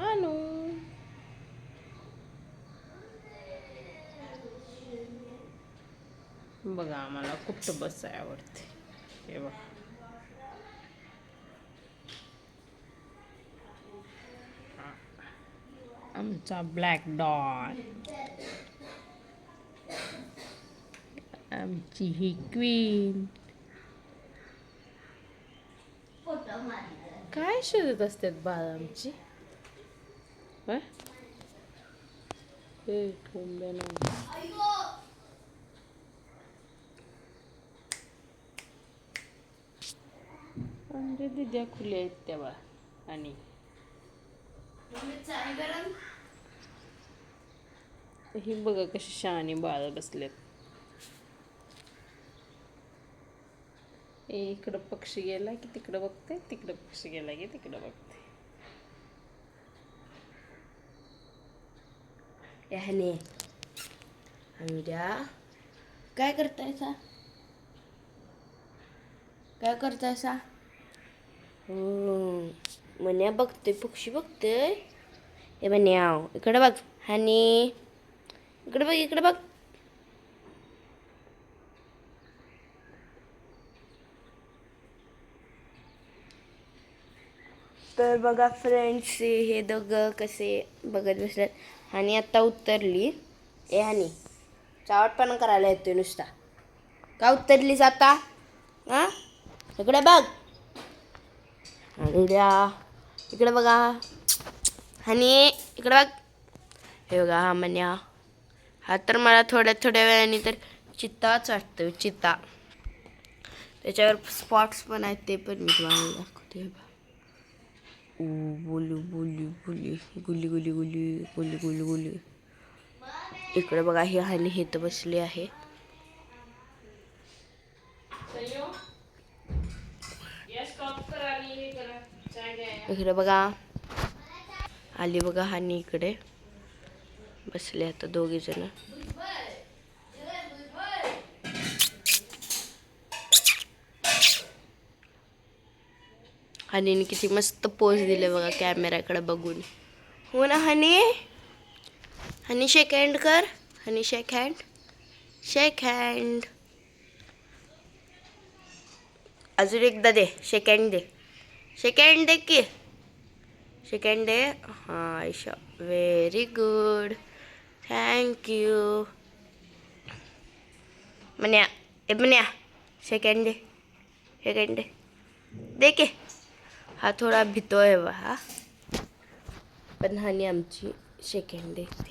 हानू बघा आम्हाला कुठं बसाय आवडते. हे बघा. आमचा ब्लॅक डॉट आमची ही क्वीन काय शोधत असतात बाळ आमची? होय? हे कोंबड्या नाही. म्हणजे दिद्या खुल्या आहेत बा आणि ही बघा कशी शहाणी बाळ बसलेत ए, इकडं पक्षी गेला की तिकडं बघते तिकडं पक्षी गेला की तिकडं बघते याने उद्या काय करतायसा? काय करतायसा? हम्म, मन्या बघतोय पक्षी बघतोय. हे मन्याव इकडं बघ. आणि इकडे बघ इकडे बघ. तर बघा फ्रेंड्स हे दोघं कसे बघत बसल्यात आणि आत्ता उतरली. ए हानी चावटपणा करायला येतोय नुसता. का उतरलीस आता? हां? इकडे बघ. आणि इकडे बघा. आणि इकडे बघ. हे बघा हा म्हण्या हा तर मला थोड्या थोड्या वेळाने तर चित्ताच वाटतो चित्ता त्याच्यावर स्पॉट्स पण आहेत ते पण मी तुम्हाला दाखवते. हे बघा. बोलू बोलू गुली गुली गुली इकडे बघा, ही हानी हे बसली आहे इकडे बघा. आली बघा, हानी इकडे. बसले आता दोघे जण हनीने किती मस्त पोज दिले बघा कॅमेऱ्याकडे बघून. हो ना हनी? हनी शेक हँड कर. Honey shake hand shake hand अजून एकदा दे शेक हँड दे. शेक हँड दे की? शेक हँड दे. हां Ayesha very good thank you म्हण्या ए म्हण्या शेक हँड दे. शेक हँड दे के? हा थोडा भितोय बा हा पण हानी आमची सेकंड देते.